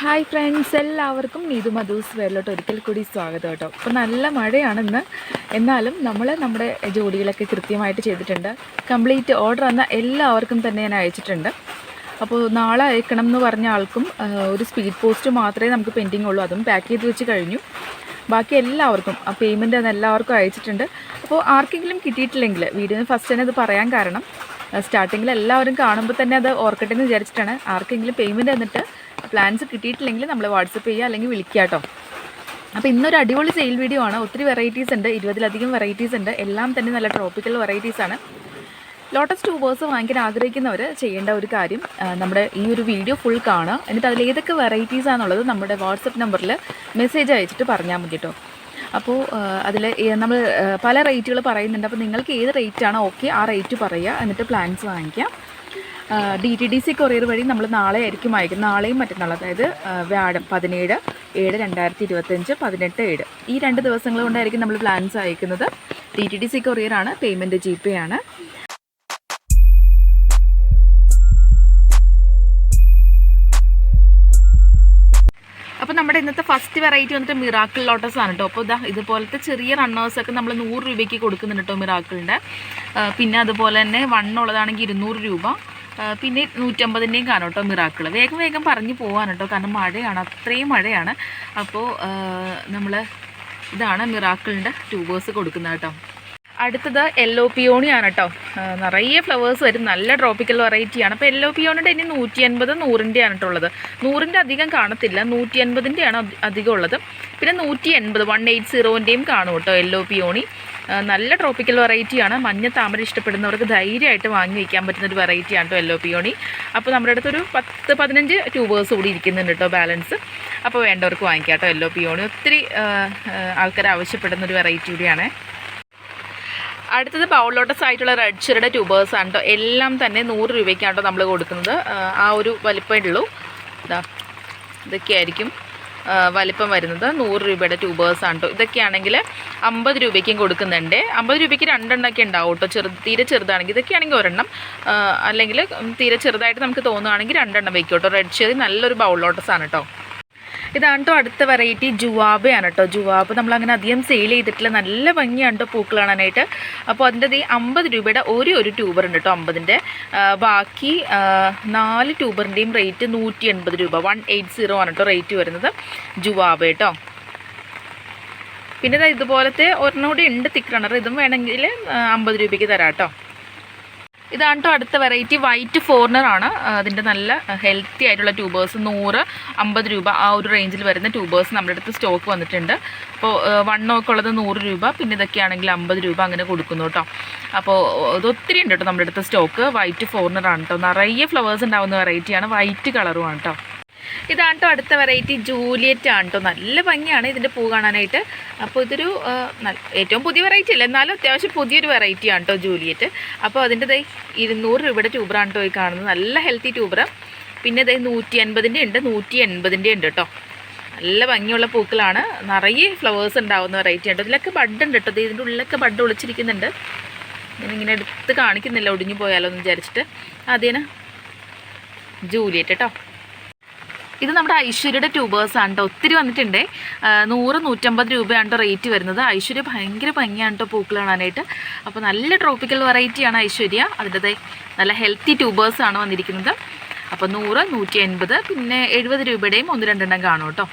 Hi friends എല്ലാവർക്കും നീതു മധൂസ് വേറിലോട്ട് ഒരിക്കൽ കൂടി സ്വാഗതം കേട്ടോ. ഇപ്പോൾ നല്ല മഴയാണെന്ന്. എന്നാലും നമ്മൾ നമ്മുടെ ജോലികളൊക്കെ കൃത്യമായിട്ട് ചെയ്തിട്ടുണ്ട്. കംപ്ലീറ്റ് ഓർഡർ വന്ന എല്ലാവർക്കും തന്നെ ഞാൻ അയച്ചിട്ടുണ്ട്. അപ്പോൾ നാളെ അയക്കണം എന്ന് പറഞ്ഞ ആൾക്കും ഒരു സ്പീഡ് പോസ്റ്റ് മാത്രമേ നമുക്ക് പെൻഡിങ് ഉള്ളൂ. അതും പാക്ക് ചെയ്ത് വെച്ച് കഴിഞ്ഞു. ബാക്കി എല്ലാവർക്കും ആ പേയ്മെന്റ് അത് എല്ലാവർക്കും അയച്ചിട്ടുണ്ട്. അപ്പോൾ ആർക്കെങ്കിലും കിട്ടിയിട്ടില്ലെങ്കിൽ വീഡിയോയിൽ ഫസ്റ്റ് തന്നെ അത് പറയാൻ കാരണം സ്റ്റാർട്ടിങ്ങിൽ എല്ലാവരും കാണുമ്പോൾ തന്നെ അത് ഓർക്കട്ടെ എന്ന് വിചാരിച്ചിട്ടാണ്. ആർക്കെങ്കിലും പേയ്മെന്റ് തന്നിട്ട് പ്ലാൻസ് കിട്ടിയിട്ടില്ലെങ്കിൽ നമ്മൾ വാട്സപ്പ് ചെയ്യുക അല്ലെങ്കിൽ വിളിക്കുക കേട്ടോ അപ്പോൾ ഇന്നൊരു അടിപൊളി സെയിൽ വീഡിയോ ആണ്. ഒത്തിരി വെറൈറ്റീസ് ഉണ്ട്. ഇരുപതിലധികം വെറൈറ്റീസ് ഉണ്ട്. എല്ലാം തന്നെ നല്ല ട്രോപ്പിക്കൽ വെറൈറ്റീസ് ആണ്. ലോട്ടസ് ട്യൂബേഴ്സ് വാങ്ങിക്കാൻ ആഗ്രഹിക്കുന്നവർ ചെയ്യേണ്ട ഒരു കാര്യം നമ്മുടെ ഈ ഒരു വീഡിയോ ഫുൾ കാണുക. എന്നിട്ട് അതിൽ ഏതൊക്കെ വെറൈറ്റീസ് ആണെന്നുള്ളത് നമ്മുടെ വാട്സപ്പ് നമ്പറിൽ മെസ്സേജ് അയച്ചിട്ട് പറഞ്ഞാൽ മതി കേട്ടോ അപ്പോൾ അതിൽ നമ്മൾ പല റേറ്റുകൾ പറയുന്നുണ്ട്. അപ്പോൾ നിങ്ങൾക്ക് ഏത് റേറ്റ് ആണോ ഓക്കെ ആ റേറ്റ് പറയുക. എന്നിട്ട് പ്ലാൻസ് വാങ്ങിക്കാം. D T D C courier വഴി നമ്മൾ നാളെ ആയിരിക്കും അയക്കുന്നത് നാളെയും മറ്റന്നാൾ അതായത് വ്യാഴം പതിനേഴ് ഏഴ് രണ്ടായിരത്തി ഇരുപത്തഞ്ച് പതിനെട്ട് ഏഴ്. ഈ രണ്ട് ദിവസങ്ങൾ കൊണ്ടായിരിക്കും നമ്മൾ പ്ലാൻസ് അയക്കുന്നത്. ഡി ടി ഡി സി കൊറിയറാണ് പേയ്മെന്റ് ജി പേ ആണ്. അപ്പോൾ നമ്മുടെ ഇന്നത്തെ ഫസ്റ്റ് വെറൈറ്റി വന്നിട്ട് മിറാക്കിൾ ലോട്ടസ് ആണ് കേട്ടോ അപ്പോൾ ഇതാ ഇതുപോലത്തെ ചെറിയ റണ്ണേഴ്സൊക്കെ നമ്മൾ നൂറ് രൂപയ്ക്ക് കൊടുക്കുന്നുണ്ട് കേട്ടോ മിറാക്കിളിന്റെ പിന്നെ അതുപോലെ തന്നെ വണ്ണുള്ളതാണെങ്കിൽ ഇരുന്നൂറ് രൂപ. പിന്നെ നൂറ്റമ്പതിന്റെയും കാണും കേട്ടോ മിറാക്കിൾ വേഗം വേഗം പറഞ്ഞു പോകാൻ കേട്ടോ കാരണം മഴയാണ് അത്രയും മഴയാണ്. അപ്പോൾ നമ്മൾ ഇതാണ് മിറാക്കിളിന്റെ ട്യൂബേഴ്സ് കൊടുക്കുന്നത് കേട്ടോ. അടുത്തത് യെല്ലോ പിയോണിയാണ് കേട്ടോ നിറയെ ഫ്ലവേഴ്സ് വരും നല്ല ട്രോപ്പിക്കൽ വെറൈറ്റിയാണ്. അപ്പോൾ യെല്ലോ പിയോണിന്റെ ഇനി നൂറ്റി അൻപത് നൂറിന്റെയാണ് കേട്ടോ ഉള്ളത്. നൂറിന്റെ അധികം കാണത്തില്ല നൂറ്റി അൻപതിന്റെയാണ് അധികം ഉള്ളത്. പിന്നെ നൂറ്റി എൺപത് വൺ എയ്റ്റ് സീറോന്റെയും കാണും കേട്ടോ യെല്ലോ പിയോണി നല്ല ട്രോപ്പിക്കൽ വെറൈറ്റിയാണ് മഞ്ഞ താമര ഇഷ്ടപ്പെടുന്നവർക്ക് ധൈര്യമായിട്ട് വാങ്ങി വയ്ക്കാൻ പറ്റുന്ന ഒരു വെറൈറ്റിയാണ് കേട്ടോ യെല്ലോ പിയോണി അപ്പോൾ നമ്മുടെ അടുത്തൊരു പത്ത് പതിനഞ്ച് ട്യൂബേഴ്സ് കൂടി ഇരിക്കുന്നുണ്ട് കേട്ടോ ബാലൻസ് അപ്പോൾ വേണ്ടവർക്ക് വാങ്ങിക്കാം കേട്ടോ യെല്ലോ പിയോണി ഒത്തിരി ആൾക്കാർ ആവശ്യപ്പെടുന്ന ഒരു വെറൈറ്റി കൂടിയാണ്. അടുത്തത് ബൗൾ ലോട്ടസ് ആയിട്ടുള്ള റെഡ് ഷെറുടെ ട്യൂബേഴ്സ് ആണ് കേട്ടോ എല്ലാം തന്നെ നൂറ് രൂപയ്ക്കാണ് കേട്ടോ നമ്മൾ കൊടുക്കുന്നത്. ആ, ഒരു വലിപ്പമേ ഉള്ളൂ. ഇതാ ഇതൊക്കെയായിരിക്കും. വലിപ്പം വരുന്നത് നൂറ് രൂപയുടെ ട്യൂബേഴ്സ് ആണ് കേട്ടോ ഇതൊക്കെയാണെങ്കിൽ അമ്പത് രൂപയ്ക്കും കൊടുക്കുന്നുണ്ട്. അമ്പത് രൂപയ്ക്ക് രണ്ടെണ്ണമൊക്കെ ഉണ്ടാവും കേട്ടോ ചെറു തീരെ ചെറുതാണെങ്കിൽ ഇതൊക്കെയാണെങ്കിൽ ഒരെണ്ണം. അല്ലെങ്കിൽ തീരെ ചെറുതായിട്ട് നമുക്ക് തോന്നുകയാണെങ്കിൽ രണ്ടെണ്ണം വയ്ക്കും കേട്ടോ റെഡ് ഷെറി നല്ലൊരു ബൗൾ ലോട്ടസ് ആണ് കേട്ടോ ഇതാണ് കേട്ടോ അടുത്ത വെറൈറ്റി ജുവാബയാണ് കേട്ടോ ജുവാബ് നമ്മൾ അങ്ങനെ അധികം സെയിൽ ചെയ്തിട്ടില്ല. നല്ല ഭംഗിയാണ് കേട്ടോ പൂക്കൾ കാണാനായിട്ട്. അപ്പോൾ അതിന്റെ ഈ അമ്പത് രൂപയുടെ ഒരു ഒരു ട്യൂബർ ഉണ്ട് കേട്ടോ അമ്പതിന്റെ. ബാക്കി നാല് ട്യൂബറിന്റെയും റേറ്റ് നൂറ്റി എൺപത് രൂപ. വൺ എയ്റ്റ് സീറോ ആണ് കേട്ടോ റേറ്റ് വരുന്നത് ജുവാബ് കേട്ടോ പിന്നെ ഇതുപോലത്തെ ഒരെണ്ണം കൂടി ഉണ്ട് തിക്ക് റണ്ണർ ഇതും വേണമെങ്കിൽ അമ്പത് രൂപയ്ക്ക് തരാം കേട്ടോ ഇതാണ് കേട്ടോ അടുത്ത വെറൈറ്റി വൈറ്റ് ഫോർണർ ആണ്. അതിന്റെ നല്ല ഹെൽത്തി ആയിട്ടുള്ള ട്യൂബേഴ്സ് നൂറ് അമ്പത് രൂപ ആ ഒരു റേഞ്ചിൽ വരുന്ന ട്യൂബേഴ്സ് നമ്മുടെ അടുത്ത് സ്റ്റോക്ക് വന്നിട്ടുണ്ട്. അപ്പോൾ വണ്ണമൊക്കെ ഉള്ളത് നൂറ് രൂപ പിന്നെ ഇതൊക്കെയാണെങ്കിൽ അമ്പത് രൂപ അങ്ങനെ കൊടുക്കുന്നു കേട്ടോ അപ്പോൾ ഇതൊത്തിരി ഉണ്ട് കേട്ടോ നമ്മുടെ അടുത്ത് സ്റ്റോക്ക് വൈറ്റ് ഫോർണർ ആണ് കേട്ടോ നിറയെ ഫ്ലവേഴ്സ് ഉണ്ടാകുന്ന വെറൈറ്റിയാണ് വൈറ്റ് കളറുമാണ് കേട്ടോ ഇതാണ് കേട്ടോ അടുത്ത വെറൈറ്റി ജൂലിയറ്റ് ആണ് കേട്ടോ നല്ല ഭംഗിയാണ് ഇതിന്റെ പൂ കാണാനായിട്ട്. അപ്പോൾ ഇതൊരു ഏറ്റവും പുതിയ വെറൈറ്റി അല്ല എന്നാലും അത്യാവശ്യം പുതിയൊരു വെറൈറ്റി ആണ് കേട്ടോ ജൂലിയറ്റ്. അപ്പോൾ അതിന്റെ ദൈ ഇരുന്നൂറ് രൂപയുടെ ട്യൂബറാണ് കേട്ടോ ഈ കാണുന്നത്. നല്ല ഹെൽത്തി ട്യൂബറ. പിന്നെ ഇതായി നൂറ്റി അൻപതിന്റെ ഉണ്ട് നൂറ്റി എൺപതിന്റെ ഉണ്ട് കേട്ടോ നല്ല ഭംഗിയുള്ള പൂക്കളാണ്. നിറയെ ഫ്ലവേഴ്സ് ഉണ്ടാവുന്ന വെറൈറ്റി ഉണ്ട് ഇതിലൊക്കെ ബഡ് ഉണ്ട് കേട്ടോ ഇതിന്റെ ഉള്ളിലൊക്കെ ബഡ് ഒളിച്ചിരിക്കുന്നുണ്ട്. ഞാനിങ്ങനെ എടുത്ത് കാണിക്കുന്നില്ല ഒടിഞ്ഞു പോയാലോ എന്ന് വിചാരിച്ചിട്ട്. അതിന് ജൂലിയറ്റ് കേട്ടോ ഇത് നമ്മുടെ ഐശ്വര്യയുടെ ട്യൂബേഴ്സ് ആണ് കേട്ടോ ഒത്തിരി വന്നിട്ടുണ്ട്. നൂറ് നൂറ്റമ്പത് രൂപയാണ് കേട്ടോ റേറ്റ് വരുന്നത്. ഐശ്വര്യ ഭയങ്കര ഭംഗിയാണ് കേട്ടോ പൂക്കൾ കാണാനായിട്ട്. അപ്പോൾ നല്ല ട്രോപ്പിക്കൽ വെറൈറ്റിയാണ് ഐശ്വര്യ. അതിന്റെ നല്ല ഹെൽത്തി ട്യൂബേഴ്സ് ആണ് വന്നിരിക്കുന്നത്. അപ്പോൾ നൂറ് നൂറ്റി എൺപത് പിന്നെ എഴുപത് രൂപയുടെയും ഒന്ന് രണ്ടെണ്ണം കാണും കേട്ടോ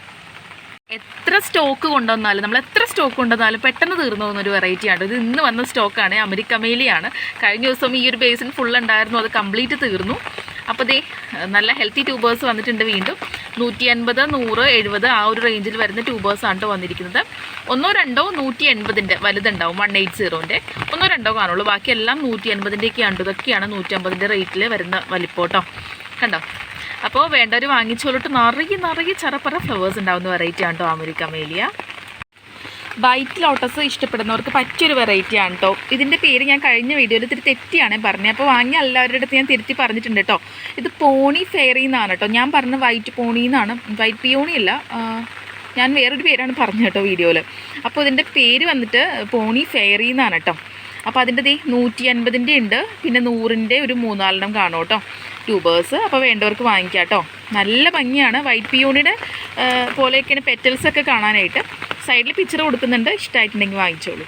എത്ര സ്റ്റോക്ക് കൊണ്ടുവന്നാലും നമ്മൾ എത്ര സ്റ്റോക്ക് കൊണ്ടുവന്നാലും പെട്ടെന്ന് തീർന്നു പോകുന്ന ഒരു വെറൈറ്റിയാണ് ഇത് ഇന്ന് വന്ന സ്റ്റോക്കാണ് അമരിക്കമേലിയാണ്. കഴിഞ്ഞ ദിവസം ഈ ഒരു ബേസിൻ ഫുൾ ഉണ്ടായിരുന്നു. അത് കംപ്ലീറ്റ് തീർന്നു. അപ്പോൾ ദേ നല്ല ഹെൽത്തി ട്യൂബേഴ്സ് വന്നിട്ടുണ്ട് വീണ്ടും. നൂറ്റി അൻപത് നൂറ് എഴുപത് ആ ഒരു റേഞ്ചിൽ വരുന്ന ട്യൂബേഴ്സ് ആണ് കേട്ടോ വന്നിരിക്കുന്നത്. ഒന്നോ രണ്ടോ നൂറ്റി എൺപതിന്റെ വലുതുണ്ടാവും വൺ എയ്റ്റ് സീറോന്റെ ഒന്നോ രണ്ടോ കാണുള്ളൂ. ബാക്കി എല്ലാം അൻപതിന്റെയൊക്കെ ഉണ്ട് ഇതൊക്കെയാണ് നൂറ്റമ്പതിന്റെ റേറ്റിൽ വരുന്ന വലിപ്പോട്ടോ കണ്ടോ? അപ്പോൾ വേണ്ടവർ വാങ്ങിച്ചോളിട്ട് നിറയെ നിറയെ ചറപ്പറ ഫ്ലവേഴ്സ് ഉണ്ടാവുന്ന വെറൈറ്റി ആണ് കേട്ടോ അമേരിക്ക മേലിയ വൈറ്റ് ലോട്ടസ് ഇഷ്ടപ്പെടുന്നവർക്ക് പറ്റിയൊരു വെറൈറ്റി ആണ് കേട്ടോ ഇതിന്റെ പേര് ഞാൻ കഴിഞ്ഞ വീഡിയോയിൽ ഇത്തിരി തെറ്റിയാണ് പറഞ്ഞത്. അപ്പോൾ വാങ്ങി എല്ലാവരുടെ അടുത്ത് ഞാൻ തിരുത്തി പറഞ്ഞിട്ടുണ്ട് കേട്ടോ ഇത് പോണി ഫെയറി എന്നാണ് കേട്ടോ ഞാൻ പറഞ്ഞ വൈറ്റ് പോണി എന്നാണ്. വൈറ്റ് പിയോണി അല്ല ഞാൻ വേറൊരു പേരാണ് പറഞ്ഞത് കേട്ടോ വീഡിയോയിൽ അപ്പോൾ ഇതിന്റെ പേര് വന്നിട്ട് പോണി ഫെയറി എന്നാണ് കേട്ടോ അപ്പോൾ അതിന്റെ ദേ നൂറ്റി അൻപതിന്റെ ഉണ്ട്. പിന്നെ നൂറിന്റെ ഒരു മൂന്നാലെണ്ണം കാണും കേട്ടോ ട്യൂബേഴ്സ് അപ്പോൾ വേണ്ടവർക്ക് വാങ്ങിക്കാം കേട്ടോ. നല്ല ഭംഗിയാണ്. വൈറ്റ് പിയൂണിയുടെ പോലെയൊക്കെയാണ് പെറ്റൽസ് ഒക്കെ കാണാനായിട്ട്. സൈഡിൽ പിക്ചർ കൊടുക്കുന്നുണ്ട്. ഇഷ്ടമായിട്ടുണ്ടെങ്കിൽ വാങ്ങിച്ചോളൂ.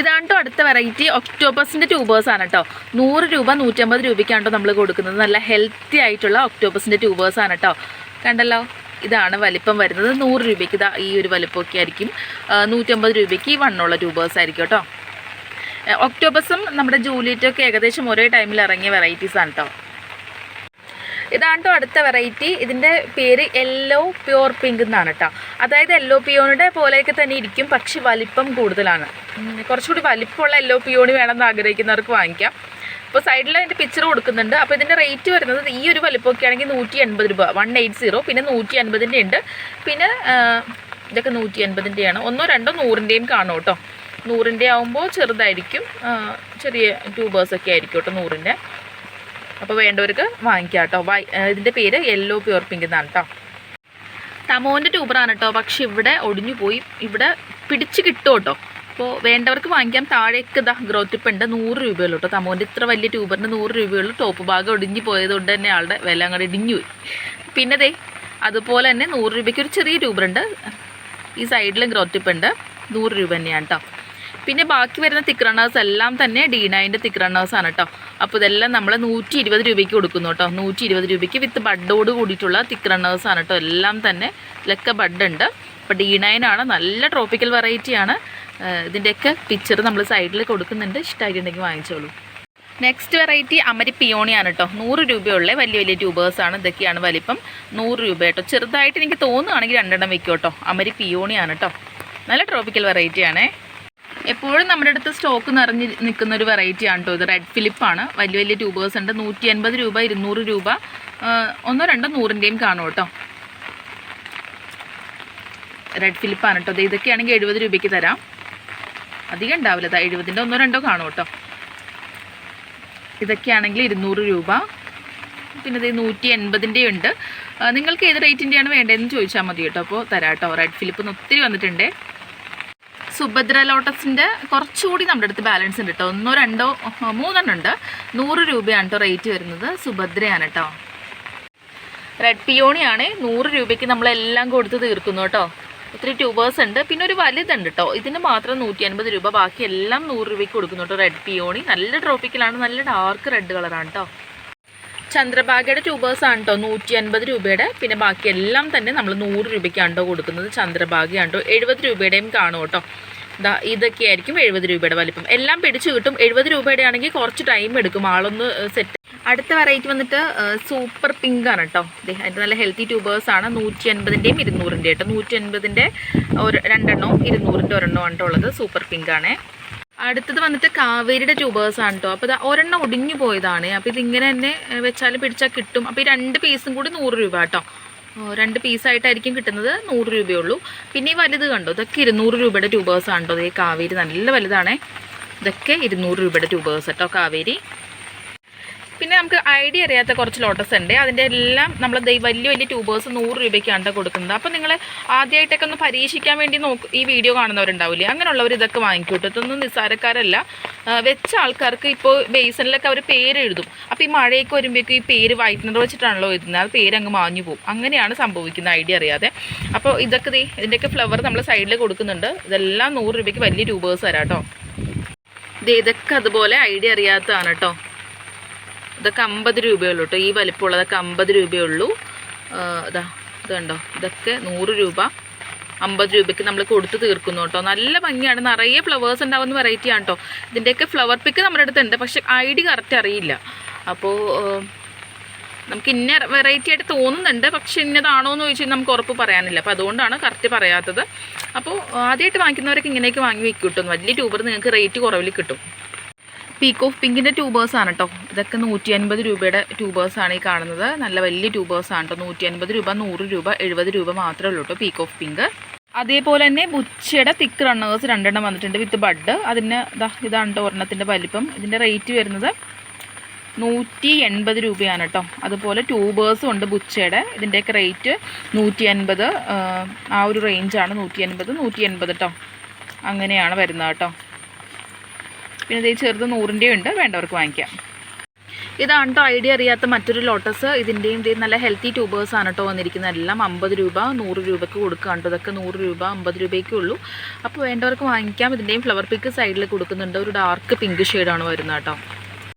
ഇതാണ് കേട്ടോ അടുത്ത വെറൈറ്റി ഒക്ടോബസിന്റെ ട്യൂബേഴ്സാണ് കേട്ടോ നൂറ് രൂപ നൂറ്റമ്പത് രൂപയ്ക്കാണ് കേട്ടോ നമ്മൾ കൊടുക്കുന്നത്. നല്ല ഹെൽത്തി ആയിട്ടുള്ള ഒക്ടോബസിന്റെ ട്യൂബേഴ്സാണ് കേട്ടോ കണ്ടല്ലോ? ഇതാണ് വലിപ്പം വരുന്നത്. നൂറ് രൂപയ്ക്ക് ഇതാ ഈ ഒരു വലിപ്പമൊക്കെ ആയിരിക്കും. നൂറ്റമ്പത് രൂപയ്ക്ക് ഈ വണ്ണുള്ള ട്യൂബേഴ്സ് ആയിരിക്കും കേട്ടോ ഒക്ടോബസും നമ്മുടെ ജൂലിയറ്റൊക്കെ ഏകദേശം ഒരേ ടൈമിൽ ഇറങ്ങിയ വെറൈറ്റീസാണ് കേട്ടോ ഇതാണ് അടുത്ത വെറൈറ്റി ഇതിന്റെ പേര് യെല്ലോ പ്യുവർ പിങ്ക് എന്നാണ് കേട്ടോ അതായത് യെല്ലോ പിയോണിയുടെ പോലെയൊക്കെ തന്നെ ഇരിക്കും പക്ഷെ വലിപ്പം കൂടുതലാണ്. കുറച്ചുകൂടി വലിപ്പമുള്ള യെല്ലോ പിയോണി വേണമെന്ന് ആഗ്രഹിക്കുന്നവർക്ക് വാങ്ങിക്കാം. അപ്പോൾ സൈഡിൽ അതിന്റെ പിക്ചർ കൊടുക്കുന്നുണ്ട്. അപ്പോൾ ഇതിന്റെ റേറ്റ് വരുന്നത് ഈ ഒരു വലിപ്പമൊക്കെ ആണെങ്കിൽ നൂറ്റി എൺപത് രൂപ വൺ എയ്റ്റ് സീറോ പിന്നെ നൂറ്റി അൻപതിന്റെ ഉണ്ട്. പിന്നെ ഇതൊക്കെ നൂറ്റി അൻപതിന്റെയാണ് ഒന്നോ രണ്ടോ നൂറിന്റെയും കാണും കേട്ടോ നൂറിന്റെ ആവുമ്പോൾ ചെറുതായിരിക്കും. ചെറിയ ട്യൂബേഴ്സൊക്കെ ആയിരിക്കും കേട്ടോ നൂറിന്റെ അപ്പോൾ വേണ്ടവർക്ക് വാങ്ങിക്കാം കേട്ടോ വൈ ഇതിന്റെ പേര് യെല്ലോ പ്യുവർ പിങ്ക് എന്നാണ് കേട്ടോ തമോന്റെ ട്യൂബറാണ് കേട്ടോ പക്ഷെ ഇവിടെ ഒടിഞ്ഞു പോയി. ഇവിടെ പിടിച്ച് കിട്ടും കേട്ടോ അപ്പോൾ വേണ്ടവർക്ക് വാങ്ങിക്കാം. താഴേക്ക് ഇതാ ഗ്രോത്ത് ടിപ്പ് ഉണ്ട്. നൂറ് രൂപയുള്ളൂ കേട്ടോ തമോന്റെ ഇത്ര വലിയ ട്യൂബറിന് നൂറ് രൂപയുള്ളൂ. ടോപ്പ് ഭാഗം ഒടിഞ്ഞു പോയതുകൊണ്ട് തന്നെ ആളുടെ വില അങ്ങോട്ട് ഇടിഞ്ഞു പോയി. പിന്നെ ദേ അതുപോലെ തന്നെ നൂറ് രൂപയ്ക്ക് ഒരു ചെറിയ ട്യൂബറുണ്ട് ഈ സൈഡിലും ഗ്രോത്ത് ടിപ്പ് ഉണ്ട്. നൂറ് രൂപ തന്നെയാണ് കേട്ടോ പിന്നെ ബാക്കി വരുന്ന തിക്ക് റണ്ണേഴ്സ് എല്ലാം തന്നെ ഡി നയന്റെ തിക്ക് ആണ് കേട്ടോ അപ്പോൾ ഇതെല്ലാം നമ്മൾ നൂറ്റി ഇരുപത് രൂപയ്ക്ക് കൊടുക്കുന്നു കേട്ടോ നൂറ്റി ഇരുപത് രൂപയ്ക്ക് വിത്ത് ബഡോട് കൂടിയിട്ടുള്ള തിക്ക് ആണ് കേട്ടോ എല്ലാം തന്നെ ലക്ക ബഡ് ഉണ്ട് അപ്പോൾ ഡി ആണ് നല്ല ട്രോപ്പിക്കൽ വെറൈറ്റിയാണ് ഇതിന്റെയൊക്കെ പിക്ചർ നമ്മൾ സൈഡിൽ കൊടുക്കുന്നുണ്ട്. ഇഷ്ടമായിട്ടുണ്ടെങ്കിൽ വാങ്ങിച്ചോളൂ. നെക്സ്റ്റ് വെറൈറ്റി അമരി പിയോണിയാണ് കേട്ടോ നൂറ് രൂപയുള്ള വലിയ വലിയ ട്യൂബേഴ്സാണ് ഇതൊക്കെയാണ് വലിപ്പം. നൂറ് രൂപ കേട്ടോ ചെറുതായിട്ട് എനിക്ക് തോന്നുകയാണെങ്കിൽ രണ്ടെണ്ണം വെക്കും കേട്ടോ അമരി പിയോണിയാണ് കേട്ടോ നല്ല ട്രോപ്പിക്കൽ വെറൈറ്റിയാണേ എപ്പോഴും നമ്മുടെ അടുത്ത് സ്റ്റോക്ക് നിറഞ്ഞ് നിൽക്കുന്ന ഒരു വെറൈറ്റി ആണ് കേട്ടോ ഇത് റെഡ് ഫിലിപ്പാണ് വലിയ വലിയ ട്യൂബേഴ്സ് ഉണ്ട്. നൂറ്റി അൻപത് രൂപ ഇരുന്നൂറ് രൂപ ഒന്നോ രണ്ടോ നൂറിന്റെയും കാണും കേട്ടോ റെഡ് ഫിലിപ്പാണ് കേട്ടോ. ഇതൊക്കെയാണെങ്കിൽ എഴുപത് രൂപയ്ക്ക് തരാം. അധികം ഉണ്ടാവില്ല. അതാ എഴുപതിന്റെ ഒന്നോ രണ്ടോ കാണും കേട്ടോ ഇതൊക്കെയാണെങ്കിൽ ഇരുന്നൂറ് രൂപ. പിന്നെ ഇത് നൂറ്റി എൺപതിന്റെ ഉണ്ട് നിങ്ങൾക്ക് ഏത് റേറ്റിന്റെയാണ് വേണ്ടതെന്ന് ചോദിച്ചാൽ മതി കേട്ടോ അപ്പോൾ തരാം കേട്ടോ റെഡ് ഫിലിപ്പ് ഒത്തിരി വന്നിട്ടുണ്ട്. സുഭദ്ര ലോട്ടസിന്റെ കുറച്ചുകൂടി നമ്മുടെ അടുത്ത് ബാലൻസ് ഉണ്ട് കേട്ടോ ഒന്നോ രണ്ടോ മൂന്നെണ്ണം ഉണ്ട്. നൂറ് രൂപയാണ് കേട്ടോ റേറ്റ് വരുന്നത്. സുഭദ്രയാണ് കേട്ടോ റെഡ് പിയോണിയാണ് നൂറ് രൂപയ്ക്ക് നമ്മളെല്ലാം കൊടുത്ത് തീർക്കുന്നു കേട്ടോ ഒത്തിരി ട്യൂബേഴ്സ് ഉണ്ട്. പിന്നെ ഒരു വലുതുണ്ട് കേട്ടോ ഇതിന് മാത്രം നൂറ്റി അൻപത് രൂപ. ബാക്കി എല്ലാം നൂറ് രൂപയ്ക്ക് കൊടുക്കുന്നു കേട്ടോ റെഡ് പിയോണി നല്ല ട്രോപ്പിക്കലാണ് നല്ല ഡാർക്ക് റെഡ് കളറാണ് കേട്ടോ ചന്ദ്രഭാഗയുടെ ട്യൂബേഴ്സ് ആണ് കേട്ടോ നൂറ്റി അൻപത് രൂപയുടെ. പിന്നെ ബാക്കി എല്ലാം തന്നെ നമ്മൾ നൂറ് രൂപയ്ക്കാണ് കേട്ടോ കൊടുക്കുന്നത് ചന്ദ്രഭാഗയാണ് കേട്ടോ എഴുപത് രൂപയുടെയും കാണും കേട്ടോ ദാ ഇതൊക്കെ ആയിരിക്കും എഴുപത് രൂപയുടെ വലിപ്പം. എല്ലാം പിടിച്ചു കിട്ടും. എഴുപത് രൂപയുടെ ആണെങ്കിൽ കുറച്ച് ടൈം എടുക്കും. ആളൊന്ന് സെറ്റ് അടുത്ത വെറൈറ്റി വന്നിട്ട് സൂപ്പർ പിങ്ക് ആണ് കേട്ടോ അതിന്റെ നല്ല ഹെൽത്തി ട്യൂബേഴ്സ് ആണ്. നൂറ്റി അൻപതിന്റെയും ഇരുന്നൂറിന്റെ കേട്ടോ നൂറ്റി അൻപതിന്റെ ഒരു രണ്ടെണ്ണവും ഇരുന്നൂറിന്റെ ഒരെണ്ണവും ആണ് ഉള്ളത്. സൂപ്പർ പിങ്ക് ആണേ. അടുത്തത് വന്നിട്ട് കാവേരിയുടെ ട്യൂബേഴ്സ് ആണ് കേട്ടോ അപ്പോൾ ഒരെണ്ണം ഒടിഞ്ഞു പോയതാണ്. അപ്പോൾ ഇതിങ്ങനെ തന്നെ വെച്ചാൽ പിടിച്ചാൽ കിട്ടും. അപ്പോൾ ഈ രണ്ട് പീസും കൂടി നൂറ് രൂപ കേട്ടോ രണ്ട് പീസായിട്ടായിരിക്കും കിട്ടുന്നത് നൂറ് രൂപയേ ഉള്ളൂ പിന്നെ ഈ വലുത് കണ്ടോ? ഇതൊക്കെ ഇരുന്നൂറ് രൂപയുടെ ട്യൂബേഴ്സ് ആണ് കേട്ടോ ഈ കാവേരി നല്ല വലുതാണേ. ഇതൊക്കെ ഇരുന്നൂറ് രൂപയുടെ ട്യൂബേഴ്സ് കേട്ടോ കാവേരി. പിന്നെ നമുക്ക് ഐഡിയ അറിയാത്ത കുറച്ച് ലോട്ടസ് ഉണ്ട്. അതിന്റെ എല്ലാം നമ്മൾ വലിയ വലിയ ട്യൂബേഴ്സ് നൂറ് രൂപയ്ക്കാണ് കൊടുക്കുന്നത്. അപ്പോൾ നിങ്ങൾ ആദ്യമായിട്ടൊക്കെ ഒന്ന് പരീക്ഷിക്കാൻ വേണ്ടി നോക്ക് ഈ വീഡിയോ കാണുന്നവരുണ്ടാവില്ലേ? അങ്ങനെയുള്ളവർ ഇതൊക്കെ വാങ്ങിക്കൂട്ടും ഇതൊന്നും നിസ്സാരക്കാരല്ല. വെച്ച ആൾക്കാർക്ക് ഇപ്പോൾ ബേസണിലൊക്കെ അവർ പേര് എഴുതും അപ്പോൾ ഈ മഴയൊക്കെ വരുമ്പോഴേക്കും ഈ പേര് വൈറ്റ്നർ വെച്ചിട്ടാണല്ലോ എഴുതുന്നത്. ആ പേര് അങ്ങ് മാഞ്ഞു പോകും അങ്ങനെയാണ് സംഭവിക്കുന്നത് ഐഡിയ അറിയാതെ. അപ്പോൾ ഇതൊക്കെ ഇതിന്റെയൊക്കെ ഫ്ലവർ നമ്മൾ സൈഡിൽ കൊടുക്കുന്നുണ്ട്. ഇതെല്ലാം നൂറ് രൂപയ്ക്ക് വലിയ ട്യൂബേഴ്സ് തരാം കേട്ടോ ഇത് ഇതൊക്കെ അതുപോലെ ഐഡിയ അറിയാത്തതാണ് കേട്ടോ ഇതൊക്കെ അമ്പത് രൂപയുള്ളൂ കേട്ടോ. ഈ വലിപ്പമുള്ളതൊക്കെ അമ്പത് രൂപയുള്ളൂ. ഇതാ ഇത് കണ്ടോ? ഇതൊക്കെ നൂറ് രൂപ. അമ്പത് രൂപയ്ക്ക് നമ്മൾ കൊടുത്ത് തീർക്കുന്നു കേട്ടോ. നല്ല ഭംഗിയാണ്. നിറയെ ഫ്ലവേഴ്സ് ഉണ്ടാവുന്ന വെറൈറ്റി ആണ് കേട്ടോ. ഇതിന്റെയൊക്കെ ഫ്ലവർ പിക്ക് നമ്മുടെ അടുത്തുണ്ട് പക്ഷെ ഐ ഡി കറക്റ്റ് അറിയില്ല അപ്പോൾ നമുക്ക് ഇന്ന വെറൈറ്റി ആയിട്ട് തോന്നുന്നുണ്ട്. പക്ഷെ ഇന്നതാണോ എന്ന് ചോദിച്ചാൽ നമുക്ക് ഉറപ്പ് പറയാനില്ല. അപ്പോൾ അതുകൊണ്ടാണ് കറക്റ്റ് പറയാത്തത്. അപ്പോൾ ആദ്യമായിട്ട് വാങ്ങിക്കുന്നവരൊക്കെ ഇങ്ങനെയൊക്കെ വാങ്ങി വെക്കും കിട്ടും. വലിയ ട്യൂബർ നിങ്ങൾക്ക് റേറ്റ് കുറവിൽ കിട്ടും. പീക്ക് ഓഫ് പിങ്കിന്റെ ട്യൂബേഴ്സ് ആണ് കേട്ടോ ഇതൊക്കെ നൂറ്റി അൻപത് രൂപയുടെ ട്യൂബേഴ്സ് ആണ് ഈ കാണുന്നത്. നല്ല വലിയ ട്യൂബേഴ്സ് ആണ് കേട്ടോ നൂറ്റി അൻപത് രൂപ നൂറ് രൂപ എഴുപത് രൂപ മാത്രമേ ഉള്ളൂ കേട്ടോ പീക്ക് ഓഫ് പിങ്ക് അതേപോലെ തന്നെ ബുച്ചയുടെ തിക്ക് റണ്ണേഴ്സ് രണ്ടെണ്ണം വന്നിട്ടുണ്ട് വിത്ത് ബഡ് അതിന് ഇതാ ഇതാണ് ഒരെണ്ണത്തിന്റെ വലിപ്പം. ഇതിന്റെ റേറ്റ് വരുന്നത് നൂറ്റി എൺപത് രൂപയാണ് കേട്ടോ അതുപോലെ ട്യൂബേഴ്സും ഉണ്ട് ബുച്ചയുടെ ഇതിന്റെയൊക്കെ റേറ്റ് നൂറ്റി അൻപത് ആ ഒരു റേഞ്ചാണ് നൂറ്റി അൻപത് നൂറ്റി എൺപത് കേട്ടോ അങ്ങനെയാണ് വരുന്നത് കേട്ടോ പിന്നെ ഈ ചെറുത് നൂറിന്റെ ഉണ്ട്. വേണ്ടവർക്ക് വാങ്ങിക്കാം. ഇതാണ് ഐഡിയ അറിയാത്ത മറ്റൊരു ലോട്ടസ്. ഇതിന്റെയും ഇത് നല്ല ഹെൽത്തി ട്യൂബേഴ്സ് ആണ് കേട്ടോ വന്നിരിക്കുന്നത്. എല്ലാം അമ്പത് രൂപ നൂറ് രൂപയ്ക്ക് കൊടുക്കുക കേട്ടോ ഇതൊക്കെ. നൂറ് രൂപ അമ്പത് രൂപയ്ക്കേ ഉള്ളൂ. അപ്പോൾ വേണ്ടവർക്ക് വാങ്ങിക്കാം. ഇതിന്റെയും ഫ്ലവർ പിക്ക് സൈഡിൽ കൊടുക്കുന്നുണ്ട്. ഒരു ഡാർക്ക് പിങ്ക് ഷെയ്ഡാണ് വരുന്നത് കേട്ടോ